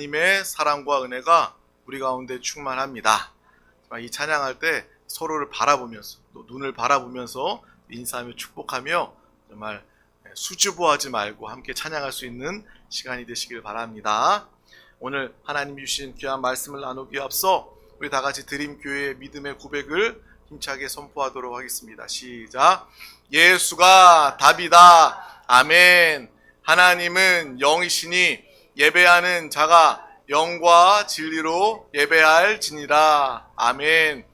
하나님의 사랑과 은혜가 우리 가운데 충만합니다. 이 찬양할 때 서로를 바라보면서 또 눈을 바라보면서 인사하며 축복하며 정말 수줍어하지 말고 함께 찬양할 수 있는 시간이 되시길 바랍니다. 오늘 하나님 주신 귀한 말씀을 나누기에 앞서 우리 다 같이 드림교회의 믿음의 고백을 힘차게 선포하도록 하겠습니다. 시작. 예수가 답이다. 아멘. 하나님은 영이시니 예배하는 자가 영과 진리로 예배할지니라. 아멘.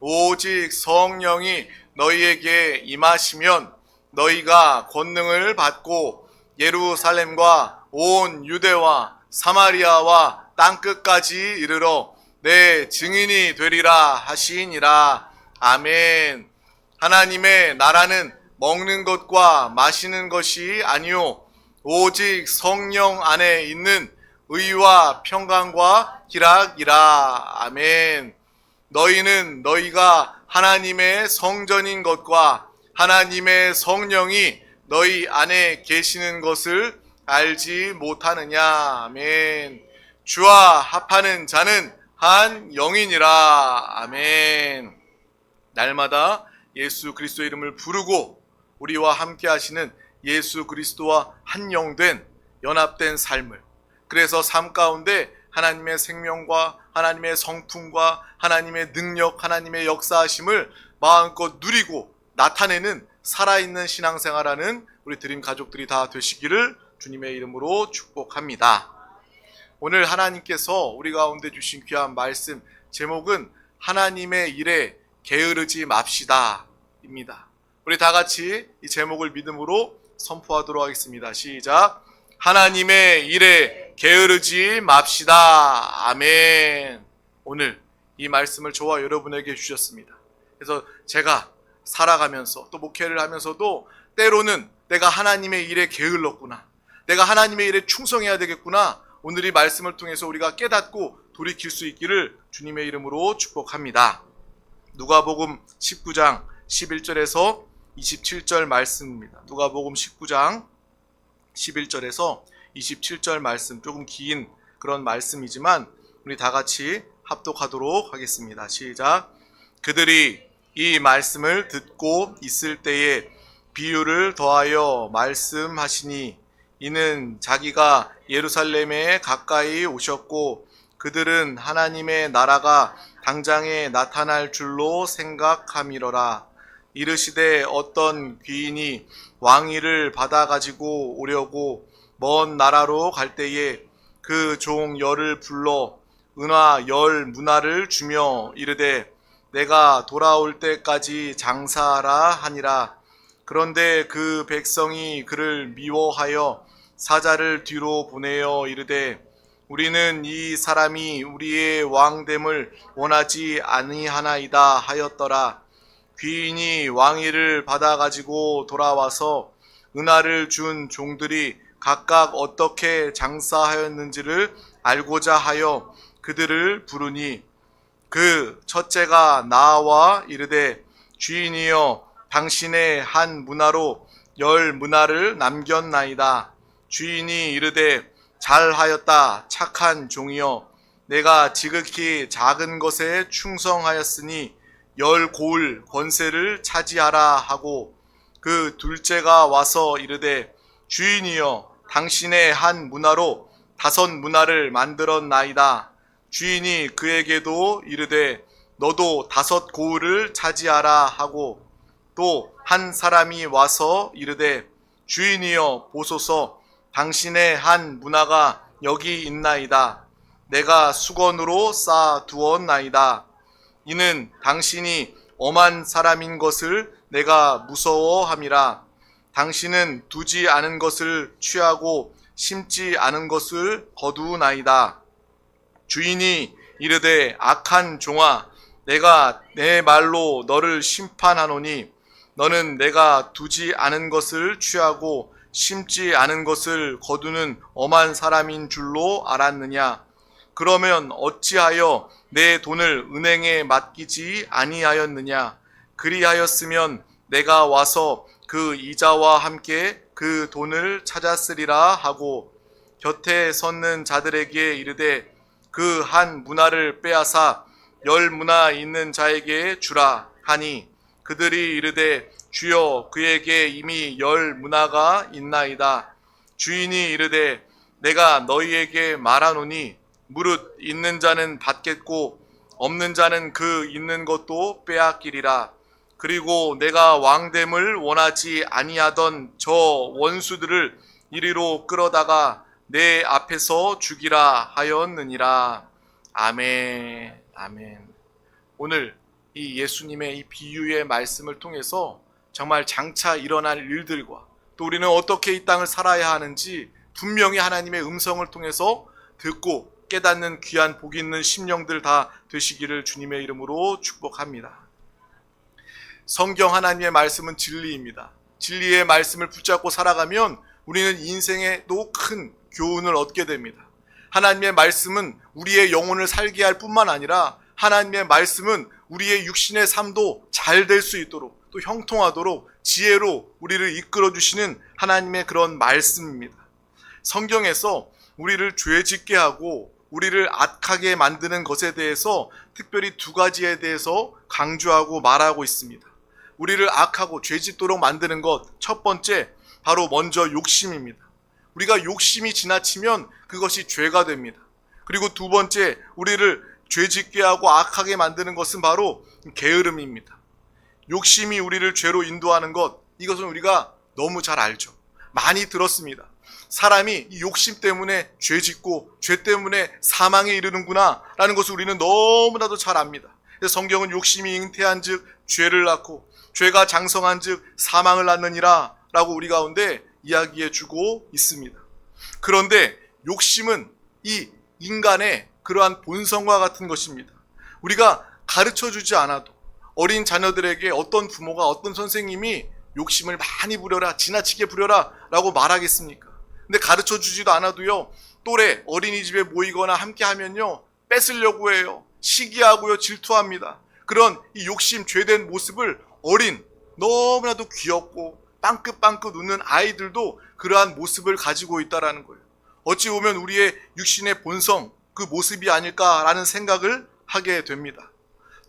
오직 성령이 너희에게 임하시면 너희가 권능을 받고 예루살렘과 온 유대와 사마리아와 땅끝까지 이르러 내 증인이 되리라 하시니라. 아멘. 하나님의 나라는 먹는 것과 마시는 것이 아니요 오직 성령 안에 있는 의와 평강과 기락이라. 아멘. 너희는 너희가 하나님의 성전인 것과 하나님의 성령이 너희 안에 계시는 것을 알지 못하느냐. 아멘. 주와 합하는 자는 한 영이니라. 아멘. 날마다 예수 그리스도의 이름을 부르고 우리와 함께 하시는 예수 그리스도와 한 영된 연합된 삶을 그래서 삶 가운데 하나님의 생명과 하나님의 성품과 하나님의 능력, 하나님의 역사하심을 마음껏 누리고 나타내는 살아있는 신앙생활하는 우리 드림 가족들이 다 되시기를 주님의 이름으로 축복합니다. 오늘 하나님께서 우리 가운데 주신 귀한 말씀 제목은 하나님의 일에 게으르지 맙시다 입니다. 우리 다 같이 이 제목을 믿음으로 선포하도록 하겠습니다. 시작. 하나님의 일에 게으르지 맙시다. 아멘. 오늘 이 말씀을 저와 여러분에게 주셨습니다. 그래서 제가 살아가면서 또 목회를 하면서도 때로는 내가 하나님의 일에 게을렀구나. 내가 하나님의 일에 충성해야 되겠구나. 오늘 이 말씀을 통해서 우리가 깨닫고 돌이킬 수 있기를 주님의 이름으로 축복합니다. 누가복음 19장 11절에서 27절 말씀입니다. 누가복음 19장 11절에서 27절 말씀 조금 긴 그런 말씀이지만 우리 다 같이 합독하도록 하겠습니다. 시작. 그들이 이 말씀을 듣고 있을 때에 비유를 더하여 말씀하시니 이는 자기가 예루살렘에 가까이 오셨고 그들은 하나님의 나라가 당장에 나타날 줄로 생각함이러라. 이르시되 어떤 귀인이 왕위를 받아 가지고 오려고 먼 나라로 갈 때에 그 종 열을 불러 은화 열 문화를 주며 이르되 내가 돌아올 때까지 장사하라 하니라. 그런데 그 백성이 그를 미워하여 사자를 뒤로 보내어 이르되 우리는 이 사람이 우리의 왕됨을 원하지 아니하나이다 하였더라. 귀인이 왕위를 받아 가지고 돌아와서 은하를 준 종들이 각각 어떻게 장사하였는지를 알고자 하여 그들을 부르니 그 첫째가 나와 이르되 주인이여 당신의 한 문화로 열 문화를 남겼나이다. 주인이 이르되 잘하였다 착한 종이여 내가 지극히 작은 것에 충성하였으니 열 고을 권세를 차지하라 하고 그 둘째가 와서 이르되 주인이여 당신의 한 문화로 다섯 문화를 만들었나이다. 주인이 그에게도 이르되 너도 다섯 고을을 차지하라 하고 또 한 사람이 와서 이르되 주인이여 보소서 당신의 한 문화가 여기 있나이다. 내가 수건으로 쌓아 두었나이다. 이는 당신이 엄한 사람인 것을 내가 무서워함이라. 당신은 두지 않은 것을 취하고 심지 않은 것을 거두나이다. 주인이 이르되 악한 종아 내가 내 말로 너를 심판하노니 너는 내가 두지 않은 것을 취하고 심지 않은 것을 거두는 엄한 사람인 줄로 알았느냐 그러면 어찌하여 내 돈을 은행에 맡기지 아니하였느냐? 그리하였으면 내가 와서 그 이자와 함께 그 돈을 찾았으리라 하고 곁에 섰는 자들에게 이르되 그 한 문화를 빼앗아 열 문화 있는 자에게 주라 하니 그들이 이르되 주여 그에게 이미 열 문화가 있나이다. 주인이 이르되 내가 너희에게 말하노니 무릇 있는 자는 받겠고 없는 자는 그 있는 것도 빼앗기리라 그리고 내가 왕됨을 원하지 아니하던 저 원수들을 이리로 끌어다가 내 앞에서 죽이라 하였느니라. 아멘. 아멘. 오늘 이 예수님의 이 비유의 말씀을 통해서 정말 장차 일어날 일들과 또 우리는 어떻게 이 땅을 살아야 하는지 분명히 하나님의 음성을 통해서 듣고 깨닫는 귀한 복 있는 심령들 다 되시기를 주님의 이름으로 축복합니다. 성경 하나님의 말씀은 진리입니다. 진리의 말씀을 붙잡고 살아가면 우리는 인생에도 큰 교훈을 얻게 됩니다. 하나님의 말씀은 우리의 영혼을 살게 할 뿐만 아니라 하나님의 말씀은 우리의 육신의 삶도 잘 될 수 있도록 또 형통하도록 지혜로 우리를 이끌어 주시는 하나님의 그런 말씀입니다. 성경에서 우리를 죄 짓게 하고 우리를 악하게 만드는 것에 대해서 특별히 두 가지에 대해서 강조하고 말하고 있습니다. 우리를 악하고 죄 짓도록 만드는 것 첫 번째 바로 먼저 욕심입니다. 우리가 욕심이 지나치면 그것이 죄가 됩니다. 그리고 두 번째 우리를 죄 짓게 하고 악하게 만드는 것은 바로 게으름입니다. 욕심이 우리를 죄로 인도하는 것 이것은 우리가 너무 잘 알죠. 많이 들었습니다. 사람이 이 욕심 때문에 죄 짓고 죄 때문에 사망에 이르는구나 라는 것을 우리는 너무나도 잘 압니다. 성경은 욕심이 잉태한 즉 죄를 낳고 죄가 장성한 즉 사망을 낳느니라 라고 우리 가운데 이야기해 주고 있습니다. 그런데 욕심은 이 인간의 그러한 본성과 같은 것입니다. 우리가 가르쳐 주지 않아도 어린 자녀들에게 어떤 부모가 어떤 선생님이 욕심을 많이 부려라, 지나치게 부려라 라고 말하겠습니까? 근데 가르쳐 주지도 않아도요, 또래 어린이집에 모이거나 함께 하면요, 뺏으려고 해요. 시기하고요, 질투합니다. 그런 이 욕심, 죄된 모습을 어린, 너무나도 귀엽고 빵긋빵긋 웃는 아이들도 그러한 모습을 가지고 있다라는 거예요. 어찌 보면 우리의 육신의 본성, 그 모습이 아닐까라는 생각을 하게 됩니다.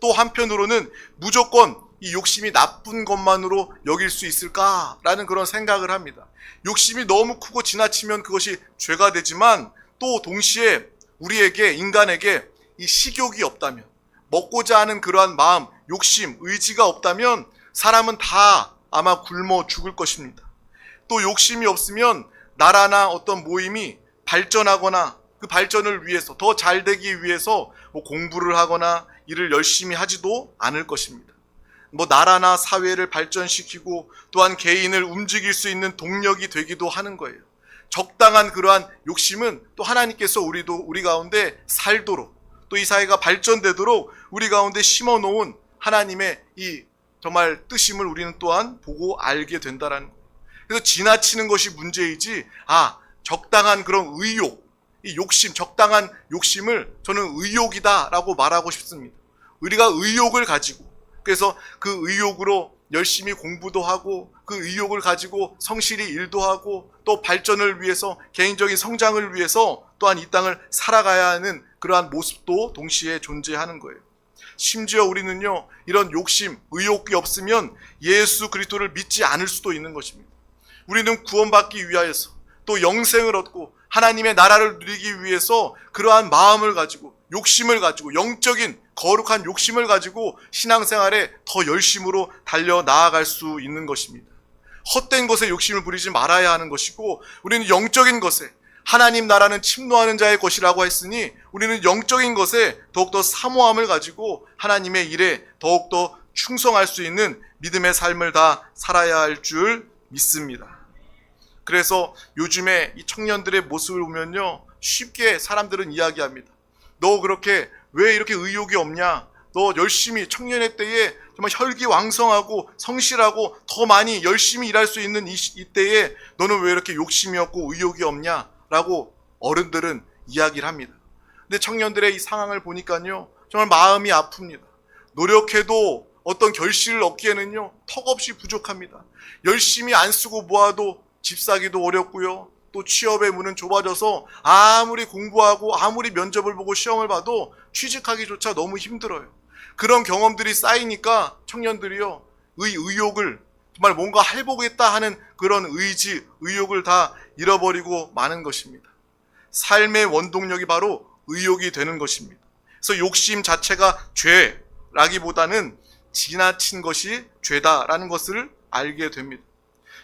또 한편으로는 무조건 이 욕심이 나쁜 것만으로 여길 수 있을까라는 그런 생각을 합니다. 욕심이 너무 크고 지나치면 그것이 죄가 되지만 또 동시에 우리에게 인간에게 이 식욕이 없다면 먹고자 하는 그러한 마음, 욕심, 의지가 없다면 사람은 다 아마 굶어 죽을 것입니다. 또 욕심이 없으면 나라나 어떤 모임이 발전하거나 그 발전을 위해서 더 잘 되기 위해서 뭐 공부를 하거나 일을 열심히 하지도 않을 것입니다. 뭐 나라나 사회를 발전시키고 또한 개인을 움직일 수 있는 동력이 되기도 하는 거예요. 적당한 그러한 욕심은 또 하나님께서 우리도 우리 가운데 살도록 또 이 사회가 발전되도록 우리 가운데 심어 놓은 하나님의 이 정말 뜻임을 우리는 또한 보고 알게 된다라는 거예요. 그래서 지나치는 것이 문제이지 아 적당한 그런 의욕 이 욕심 적당한 욕심을 저는 의욕이다라고 말하고 싶습니다. 우리가 의욕을 가지고 그래서 그 의욕으로 열심히 공부도 하고 그 의욕을 가지고 성실히 일도 하고 또 발전을 위해서 개인적인 성장을 위해서 또한 이 땅을 살아가야 하는 그러한 모습도 동시에 존재하는 거예요. 심지어 우리는요 이런 욕심, 의욕이 없으면 예수 그리스도를 믿지 않을 수도 있는 것입니다. 우리는 구원받기 위하여서 또 영생을 얻고 하나님의 나라를 누리기 위해서 그러한 마음을 가지고 욕심을 가지고 영적인 거룩한 욕심을 가지고 신앙생활에 더 열심으로 달려 나아갈 수 있는 것입니다. 헛된 것에 욕심을 부리지 말아야 하는 것이고 우리는 영적인 것에 하나님 나라는 침노하는 자의 것이라고 했으니 우리는 영적인 것에 더욱더 사모함을 가지고 하나님의 일에 더욱더 충성할 수 있는 믿음의 삶을 다 살아야 할 줄 믿습니다. 그래서 요즘에 이 청년들의 모습을 보면요. 쉽게 사람들은 이야기합니다. 너 그렇게 왜 이렇게 의욕이 없냐? 너 열심히 청년의 때에 정말 혈기 왕성하고 성실하고 더 많이 열심히 일할 수 있는 이, 시- 이때에 너는 왜 이렇게 욕심이 없고 의욕이 없냐? 라고 어른들은 이야기를 합니다. 근데 청년들의 이 상황을 보니까요. 정말 마음이 아픕니다. 노력해도 어떤 결실을 얻기에는요. 턱없이 부족합니다. 열심히 안 쓰고 모아도 집 사기도 어렵고요. 또 취업의 문은 좁아져서 아무리 공부하고 아무리 면접을 보고 시험을 봐도 취직하기조차 너무 힘들어요. 그런 경험들이 쌓이니까 청년들이요. 의 의욕을 정말 뭔가 해보겠다 하는 그런 의지, 의욕을 다 잃어버리고 마는 것입니다. 삶의 원동력이 바로 의욕이 되는 것입니다. 그래서 욕심 자체가 죄라기보다는 지나친 것이 죄다라는 것을 알게 됩니다.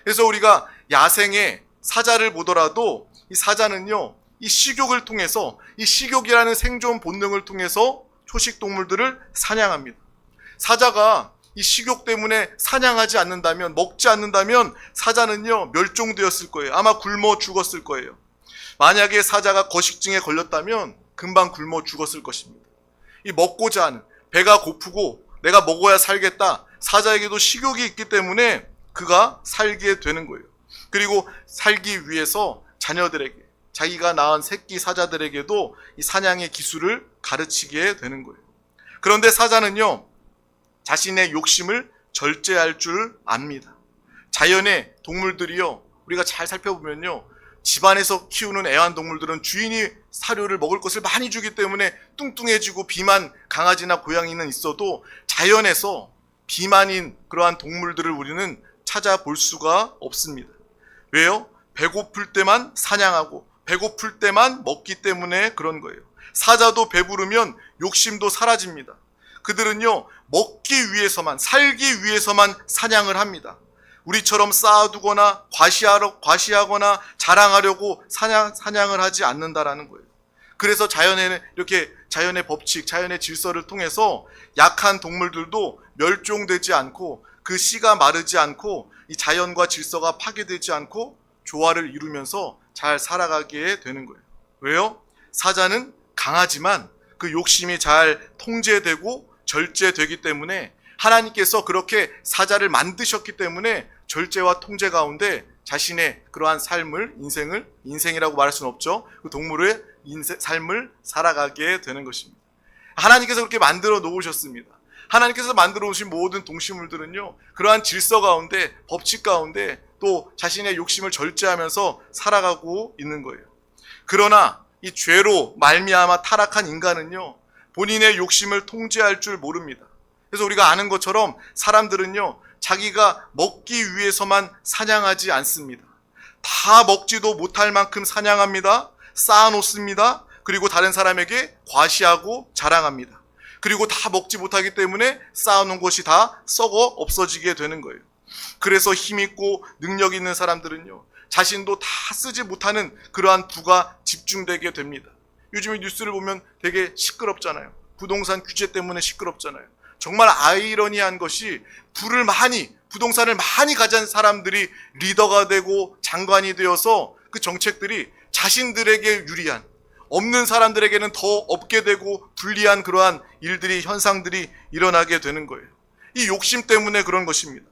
그래서 우리가 야생의 사자를 보더라도 이 사자는요, 이 식욕을 통해서 이 식욕이라는 생존 본능을 통해서 초식 동물들을 사냥합니다. 사자가 이 식욕 때문에 사냥하지 않는다면 먹지 않는다면 사자는요 멸종되었을 거예요. 아마 굶어 죽었을 거예요. 만약에 사자가 거식증에 걸렸다면 금방 굶어 죽었을 것입니다. 이 먹고자 하는 배가 고프고 내가 먹어야 살겠다. 사자에게도 식욕이 있기 때문에 그가 살게 되는 거예요. 그리고 살기 위해서 자녀들에게 자기가 낳은 새끼 사자들에게도 이 사냥의 기술을 가르치게 되는 거예요. 그런데 사자는요 자신의 욕심을 절제할 줄 압니다. 자연의 동물들이요 우리가 잘 살펴보면요 집안에서 키우는 애완동물들은 주인이 사료를 먹을 것을 많이 주기 때문에 뚱뚱해지고 비만 강아지나 고양이는 있어도 자연에서 비만인 그러한 동물들을 우리는 찾아볼 수가 없습니다. 왜요? 배고플 때만 사냥하고 배고플 때만 먹기 때문에 그런 거예요. 사자도 배부르면 욕심도 사라집니다. 그들은요, 먹기 위해서만, 살기 위해서만 사냥을 합니다. 우리처럼 쌓아두거나 과시하러, 과시하거나 자랑하려고 사냥, 사냥을 하지 않는다라는 거예요. 그래서 자연에는 이렇게 자연의 법칙, 자연의 질서를 통해서 약한 동물들도 멸종되지 않고 그 씨가 마르지 않고 이 자연과 질서가 파괴되지 않고 조화를 이루면서 잘 살아가게 되는 거예요. 왜요? 사자는 강하지만 그 욕심이 잘 통제되고 절제되기 때문에 하나님께서 그렇게 사자를 만드셨기 때문에 절제와 통제 가운데 자신의 그러한 삶을 인생을 인생이라고 말할 수는 없죠. 그 동물의 인생, 삶을 살아가게 되는 것입니다. 하나님께서 그렇게 만들어 놓으셨습니다. 하나님께서 만들어 놓으신 모든 동식물들은요, 그러한 질서 가운데, 법칙 가운데 또 자신의 욕심을 절제하면서 살아가고 있는 거예요. 그러나 이 죄로 말미암아 타락한 인간은요, 본인의 욕심을 통제할 줄 모릅니다. 그래서 우리가 아는 것처럼 사람들은요, 자기가 먹기 위해서만 사냥하지 않습니다. 다 먹지도 못할 만큼 사냥합니다. 쌓아놓습니다. 그리고 다른 사람에게 과시하고 자랑합니다. 그리고 다 먹지 못하기 때문에 쌓아놓은 것이 다 썩어 없어지게 되는 거예요. 그래서 힘있고 능력 있는 사람들은요, 자신도 다 쓰지 못하는 그러한 부가 집중되게 됩니다. 요즘에 뉴스를 보면 되게 시끄럽잖아요. 부동산 규제 때문에 시끄럽잖아요. 정말 아이러니한 것이 부를 많이, 부동산을 많이 가진 사람들이 리더가 되고 장관이 되어서 그 정책들이 자신들에게 유리한, 없는 사람들에게는 더 없게 되고 불리한 그러한 일들이, 현상들이 일어나게 되는 거예요. 이 욕심 때문에 그런 것입니다.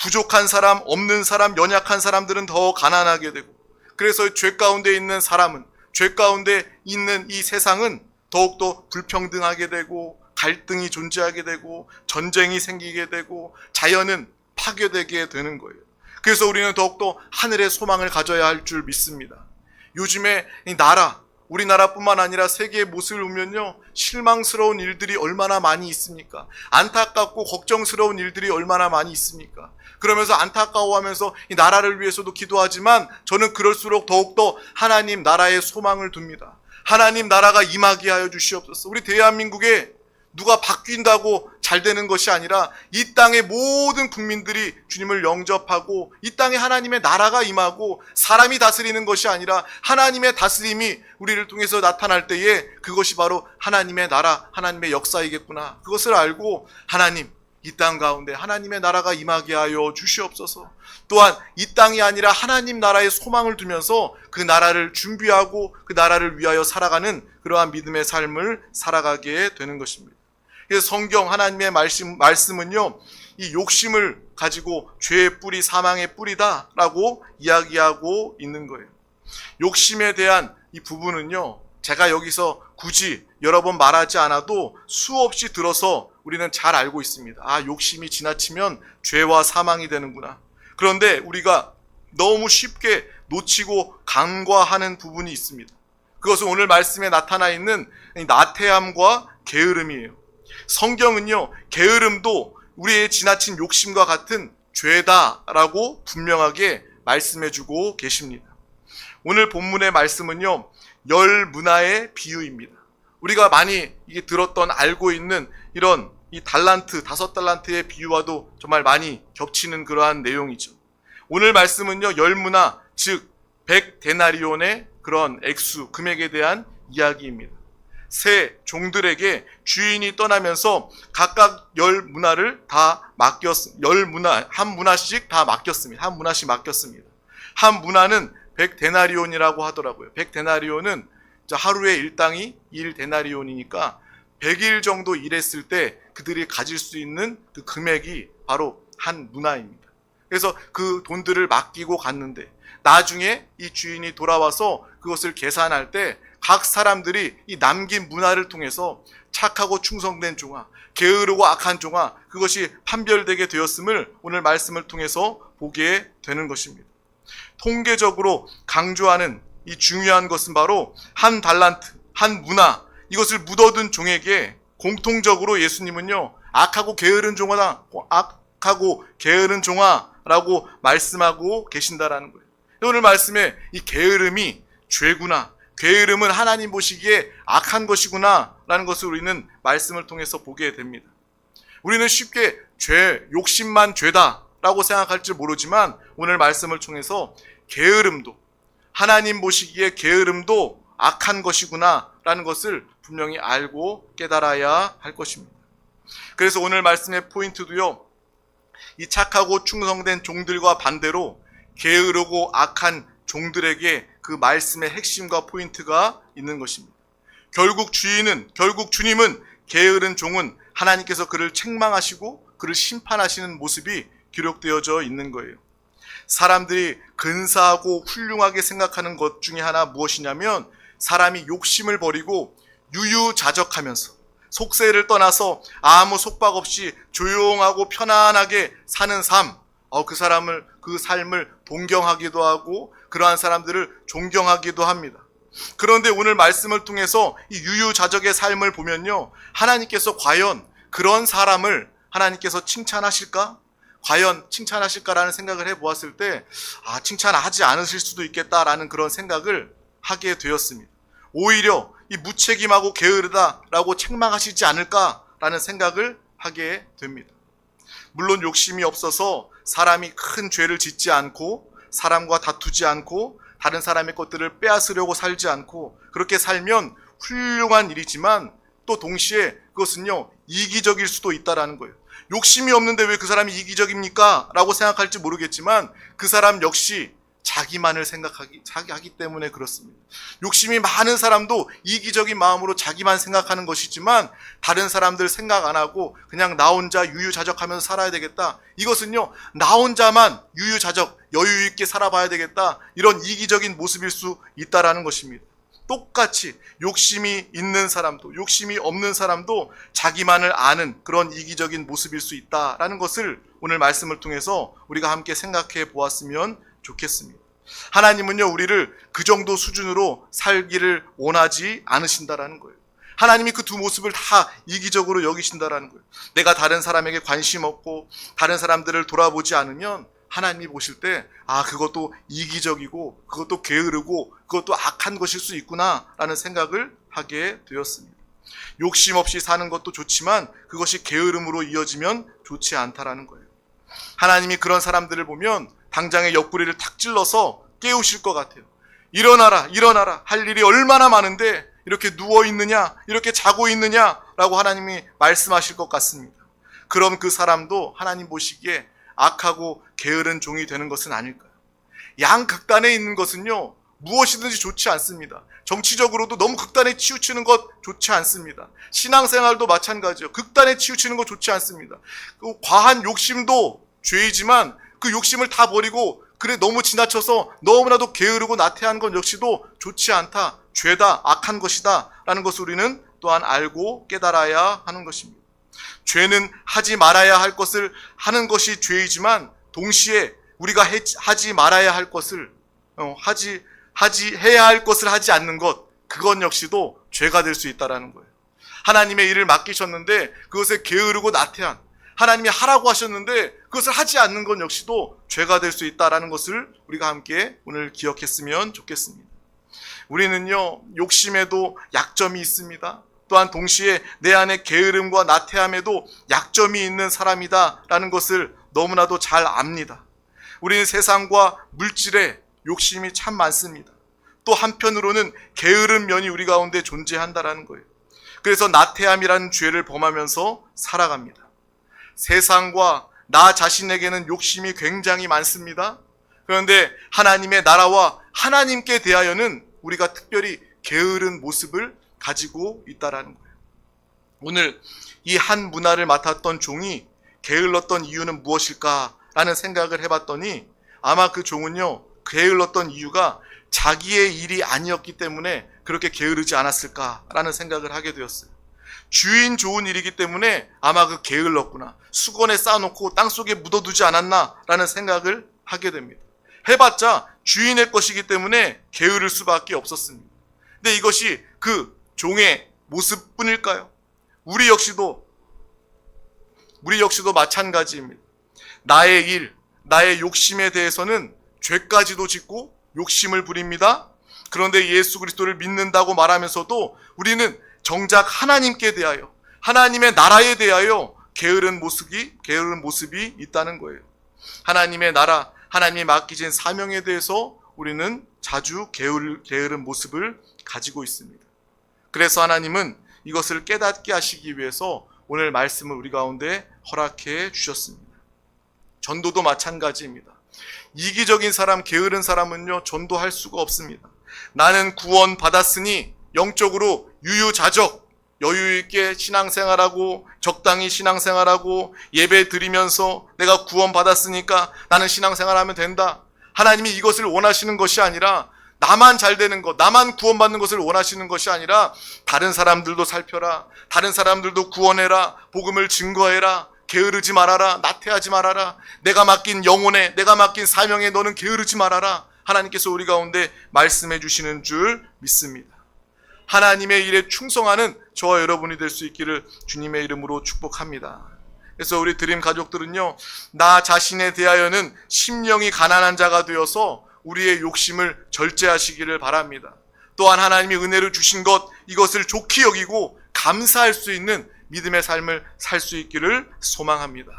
부족한 사람, 없는 사람, 연약한 사람들은 더 가난하게 되고, 그래서 죄 가운데 있는 사람은, 죄 가운데 있는 이 세상은 더욱더 불평등하게 되고, 갈등이 존재하게 되고, 전쟁이 생기게 되고, 자연은 파괴되게 되는 거예요. 그래서 우리는 더욱더 하늘의 소망을 가져야 할 줄 믿습니다. 요즘에 이 나라, 우리나라뿐만 아니라 세계의 모습을 보면요. 실망스러운 일들이 얼마나 많이 있습니까? 안타깝고 걱정스러운 일들이 얼마나 많이 있습니까? 그러면서 안타까워하면서 이 나라를 위해서도 기도하지만 저는 그럴수록 더욱더 하나님 나라에 소망을 둡니다. 하나님 나라가 임하게 하여 주시옵소서. 우리 대한민국에 누가 바뀐다고 잘 되는 것이 아니라 이 땅의 모든 국민들이 주님을 영접하고 이 땅에 하나님의 나라가 임하고 사람이 다스리는 것이 아니라 하나님의 다스림이 우리를 통해서 나타날 때에 그것이 바로 하나님의 나라, 하나님의 역사이겠구나. 그것을 알고 하나님, 이 땅 가운데 하나님의 나라가 임하게 하여 주시옵소서. 또한 이 땅이 아니라 하나님 나라의 소망을 두면서 그 나라를 준비하고 그 나라를 위하여 살아가는 그러한 믿음의 삶을 살아가게 되는 것입니다. 그래서 성경 하나님의 말씀, 말씀은요, 이 욕심을 가지고 죄의 뿌리, 사망의 뿌리다라고 이야기하고 있는 거예요. 욕심에 대한 이 부분은요, 제가 여기서 굳이 여러 번 말하지 않아도 수없이 들어서 우리는 잘 알고 있습니다. 아, 욕심이 지나치면 죄와 사망이 되는구나. 그런데 우리가 너무 쉽게 놓치고 간과하는 부분이 있습니다. 그것은 오늘 말씀에 나타나 있는 이 나태함과 게으름이에요. 성경은요, 게으름도 우리의 지나친 욕심과 같은 죄다라고 분명하게 말씀해주고 계십니다. 오늘 본문의 말씀은요, 열 문화의 비유입니다. 우리가 많이 이게 들었던 알고 있는 이런 이 달란트, 다섯 달란트의 비유와도 정말 많이 겹치는 그러한 내용이죠. 오늘 말씀은요, 열 문화, 즉, 백 데나리온의 그런 액수, 금액에 대한 이야기입니다. 새 종들에게 주인이 떠나면서 각각 열 문화를 다 맡겼, 열 문화, 한 문화씩 다 맡겼습니다. 한 문화씩 맡겼습니다. 한 문화는 백 데나리온이라고 하더라고요. 백 데나리온은 하루의 일당이 일 데나리온이니까 100일 정도 일했을 때 그들이 가질 수 있는 그 금액이 바로 한 문화입니다. 그래서 그 돈들을 맡기고 갔는데 나중에 이 주인이 돌아와서 그것을 계산할 때 각 사람들이 이 남긴 문화를 통해서 착하고 충성된 종아, 게으르고 악한 종아, 그것이 판별되게 되었음을 오늘 말씀을 통해서 보게 되는 것입니다. 통계적으로 강조하는 이 중요한 것은 바로 한 달란트, 한 문화, 이것을 묻어둔 종에게 공통적으로 예수님은요, 악하고 게으른 종아다, 악하고 게으른 종아라고 말씀하고 계신다라는 거예요. 오늘 말씀에 이 게으름이 죄구나, 게으름은 하나님 보시기에 악한 것이구나, 라는 것을 우리는 말씀을 통해서 보게 됩니다. 우리는 쉽게 죄, 욕심만 죄다, 라고 생각할지 모르지만 오늘 말씀을 통해서 게으름도, 하나님 보시기에 게으름도 악한 것이구나, 라는 것을 분명히 알고 깨달아야 할 것입니다. 그래서 오늘 말씀의 포인트도요, 이 착하고 충성된 종들과 반대로 게으르고 악한 종들에게 그 말씀의 핵심과 포인트가 있는 것입니다. 결국 주인은, 결국 주님은 게으른 종은 하나님께서 그를 책망하시고 그를 심판하시는 모습이 기록되어져 있는 거예요. 사람들이 근사하고 훌륭하게 생각하는 것 중에 하나 무엇이냐면 사람이 욕심을 버리고 유유자적하면서 속세를 떠나서 아무 속박 없이 조용하고 편안하게 사는 삶, 어, 그 사람을, 그 삶을 동경하기도 하고 그러한 사람들을 존경하기도 합니다. 그런데 오늘 말씀을 통해서 이 유유자적의 삶을 보면요. 하나님께서 과연 그런 사람을 하나님께서 칭찬하실까? 과연 칭찬하실까라는 생각을 해 보았을 때, 아, 칭찬하지 않으실 수도 있겠다라는 그런 생각을 하게 되었습니다. 오히려 이 무책임하고 게으르다라고 책망하시지 않을까라는 생각을 하게 됩니다. 물론 욕심이 없어서 사람이 큰 죄를 짓지 않고 사람과 다투지 않고 다른 사람의 것들을 빼앗으려고 살지 않고 그렇게 살면 훌륭한 일이지만 또 동시에 그것은요 이기적일 수도 있다라는 거예요. 욕심이 없는데 왜 그 사람이 이기적입니까? 라고 생각할지 모르겠지만 그 사람 역시 자기만을 생각하기 자기 하기 때문에 그렇습니다. 욕심이 많은 사람도 이기적인 마음으로 자기만 생각하는 것이지만 다른 사람들 생각 안 하고 그냥 나 혼자 유유자적하면서 살아야 되겠다. 이것은요 나 혼자만 유유자적 여유 있게 살아봐야 되겠다. 이런 이기적인 모습일 수 있다라는 것입니다. 똑같이 욕심이 있는 사람도 욕심이 없는 사람도 자기만을 아는 그런 이기적인 모습일 수 있다라는 것을 오늘 말씀을 통해서 우리가 함께 생각해 보았으면 좋겠습니다. 하나님은요 우리를 그 정도 수준으로 살기를 원하지 않으신다라는 거예요. 하나님이 그 두 모습을 다 이기적으로 여기신다라는 거예요. 내가 다른 사람에게 관심 없고 다른 사람들을 돌아보지 않으면 하나님이 보실 때, 아, 그것도 이기적이고, 그것도 게으르고, 그것도 악한 것일 수 있구나라는 생각을 하게 되었습니다. 욕심 없이 사는 것도 좋지만, 그것이 게으름으로 이어지면 좋지 않다라는 거예요. 하나님이 그런 사람들을 보면, 당장에 옆구리를 탁 찔러서 깨우실 것 같아요. 일어나라, 일어나라. 할 일이 얼마나 많은데, 이렇게 누워 있느냐, 이렇게 자고 있느냐라고 하나님이 말씀하실 것 같습니다. 그럼 그 사람도 하나님 보시기에 악하고 게으른 종이 되는 것은 아닐까요? 양 극단에 있는 것은요, 무엇이든지 좋지 않습니다. 정치적으로도 너무 극단에 치우치는 것 좋지 않습니다. 신앙생활도 마찬가지요. 극단에 치우치는 것 좋지 않습니다. 그 과한 욕심도 죄이지만 그 욕심을 다 버리고 그래 너무 지나쳐서 너무나도 게으르고 나태한 것 역시도 좋지 않다. 죄다. 악한 것이다. 라는 것을 우리는 또한 알고 깨달아야 하는 것입니다. 죄는 하지 말아야 할 것을 하는 것이 죄이지만 동시에 우리가 해- 하지 말아야 할 것을 어, 하지 하지 해야 할 것을 하지 않는 것 그것 역시도 죄가 될 수 있다라는 거예요. 하나님의 일을 맡기셨는데 그것에 게으르고 나태한 하나님이 하라고 하셨는데 그것을 하지 않는 것 역시도 죄가 될 수 있다라는 것을 우리가 함께 오늘 기억했으면 좋겠습니다. 우리는요 욕심에도 약점이 있습니다. 또한 동시에 내 안에 게으름과 나태함에도 약점이 있는 사람이다라는 것을 너무나도 잘 압니다. 우리는 세상과 물질에 욕심이 참 많습니다. 또 한편으로는 게으른 면이 우리 가운데 존재한다라는 거예요. 그래서 나태함이라는 죄를 범하면서 살아갑니다. 세상과 나 자신에게는 욕심이 굉장히 많습니다. 그런데 하나님의 나라와 하나님께 대하여는 우리가 특별히 게으른 모습을 가지고 있다라는 거예요. 오늘 이 한 문화를 맡았던 종이 게을렀던 이유는 무엇일까라는 생각을 해봤더니 아마 그 종은요 게을렀던 이유가 자기의 일이 아니었기 때문에 그렇게 게으르지 않았을까라는 생각을 하게 되었어요. 주인 좋은 일이기 때문에 아마 그 게을렀구나. 수건에 쌓아놓고 땅속에 묻어두지 않았나라는 생각을 하게 됩니다. 해봤자 주인의 것이기 때문에 게으를 수밖에 없었습니다. 근데 이것이 그 종의 모습뿐일까요? 우리 역시도 우리 역시도 마찬가지입니다. 나의 일, 나의 욕심에 대해서는 죄까지도 짓고 욕심을 부립니다. 그런데 예수 그리스도를 믿는다고 말하면서도 우리는 정작 하나님께 대하여 하나님의 나라에 대하여 게으른 모습이 게으른 모습이 있다는 거예요. 하나님의 나라, 하나님이 맡기신 사명에 대해서 우리는 자주 게으르, 게으른 모습을 가지고 있습니다. 그래서 하나님은 이것을 깨닫게 하시기 위해서 오늘 말씀을 우리 가운데 허락해 주셨습니다. 전도도 마찬가지입니다. 이기적인 사람, 게으른 사람은요, 전도할 수가 없습니다. 나는 구원 받았으니 영적으로 유유자적, 여유 있게 신앙생활하고 적당히 신앙생활하고 예배 드리면서 내가 구원 받았으니까 나는 신앙생활하면 된다. 하나님이 이것을 원하시는 것이 아니라 나만 잘 되는 것, 나만 구원받는 것을 원하시는 것이 아니라 다른 사람들도 살펴라. 다른 사람들도 구원해라. 복음을 증거해라. 게으르지 말아라. 나태하지 말아라. 내가 맡긴 영혼에, 내가 맡긴 사명에 너는 게으르지 말아라. 하나님께서 우리 가운데 말씀해 주시는 줄 믿습니다. 하나님의 일에 충성하는 저와 여러분이 될 수 있기를 주님의 이름으로 축복합니다. 그래서 우리 드림 가족들은요, 나 자신에 대하여는 심령이 가난한 자가 되어서 우리의 욕심을 절제하시기를 바랍니다. 또한 하나님이 은혜를 주신 것, 이것을 좋게 여기고 감사할 수 있는 믿음의 삶을 살 수 있기를 소망합니다.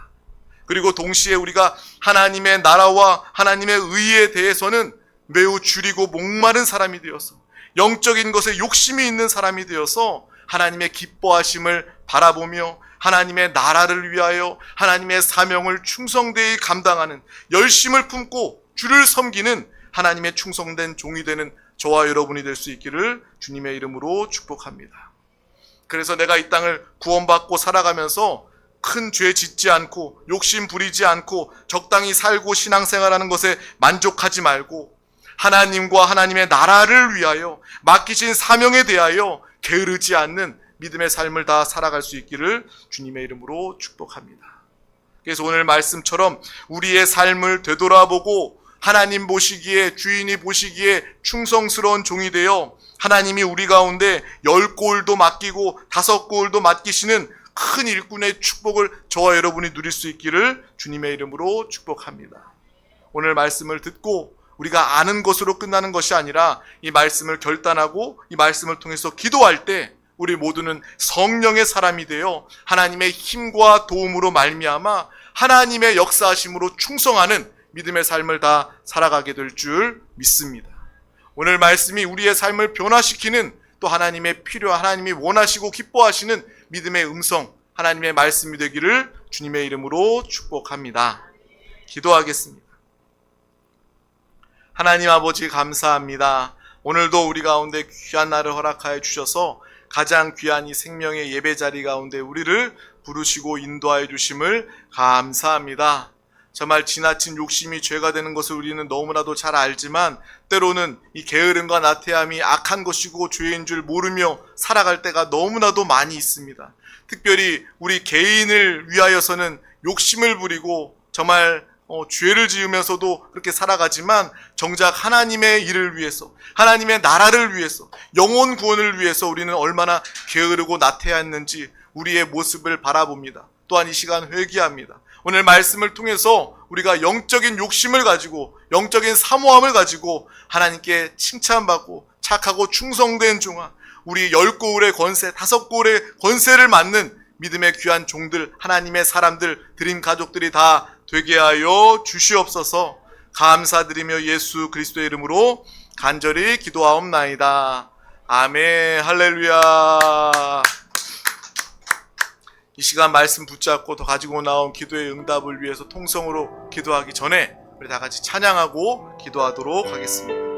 그리고 동시에 우리가 하나님의 나라와 하나님의 의에 대해서는 매우 줄이고 목마른 사람이 되어서 영적인 것에 욕심이 있는 사람이 되어서 하나님의 기뻐하심을 바라보며 하나님의 나라를 위하여 하나님의 사명을 충성되이 감당하는 열심을 품고 주를 섬기는 하나님의 충성된 종이 되는 저와 여러분이 될 수 있기를 주님의 이름으로 축복합니다. 그래서 내가 이 땅을 구원받고 살아가면서 큰 죄 짓지 않고 욕심 부리지 않고 적당히 살고 신앙생활하는 것에 만족하지 말고 하나님과 하나님의 나라를 위하여 맡기신 사명에 대하여 게으르지 않는 믿음의 삶을 다 살아갈 수 있기를 주님의 이름으로 축복합니다. 그래서 오늘 말씀처럼 우리의 삶을 되돌아보고 하나님 보시기에 주인이 보시기에 충성스러운 종이 되어 하나님이 우리 가운데 열 골도 맡기고 다섯 골도 맡기시는 큰 일꾼의 축복을 저와 여러분이 누릴 수 있기를 주님의 이름으로 축복합니다. 오늘 말씀을 듣고 우리가 아는 것으로 끝나는 것이 아니라 이 말씀을 결단하고 이 말씀을 통해서 기도할 때 우리 모두는 성령의 사람이 되어 하나님의 힘과 도움으로 말미암아 하나님의 역사하심으로 충성하는 믿음의 삶을 다 살아가게 될 줄 믿습니다. 오늘 말씀이 우리의 삶을 변화시키는 또 하나님의 필요, 하나님이 원하시고 기뻐하시는 믿음의 음성, 하나님의 말씀이 되기를 주님의 이름으로 축복합니다. 기도하겠습니다. 하나님 아버지 감사합니다. 오늘도 우리 가운데 귀한 날을 허락하여 주셔서 가장 귀한 이 생명의 예배 자리 가운데 우리를 부르시고 인도하여 주심을 감사합니다. 정말 지나친 욕심이 죄가 되는 것을 우리는 너무나도 잘 알지만 때로는 이 게으름과 나태함이 악한 것이고 죄인 줄 모르며 살아갈 때가 너무나도 많이 있습니다. 특별히 우리 개인을 위하여서는 욕심을 부리고 정말 어, 죄를 지으면서도 그렇게 살아가지만 정작 하나님의 일을 위해서 하나님의 나라를 위해서 영혼 구원을 위해서 우리는 얼마나 게으르고 나태했는지 우리의 모습을 바라봅니다. 또한 이 시간 회개합니다. 오늘 말씀을 통해서 우리가 영적인 욕심을 가지고 영적인 사모함을 가지고 하나님께 칭찬받고 착하고 충성된 종아 우리 열 고울의 권세 다섯 고울의 권세를 맡는 믿음의 귀한 종들 하나님의 사람들 드림 가족들이 다 되게 하여 주시옵소서. 감사드리며 예수 그리스도의 이름으로 간절히 기도하옵나이다. 아멘. 할렐루야. 이 시간 말씀 붙잡고 더 가지고 나온 기도의 응답을 위해서 통성으로 기도하기 전에 우리 다 같이 찬양하고 기도하도록 하겠습니다.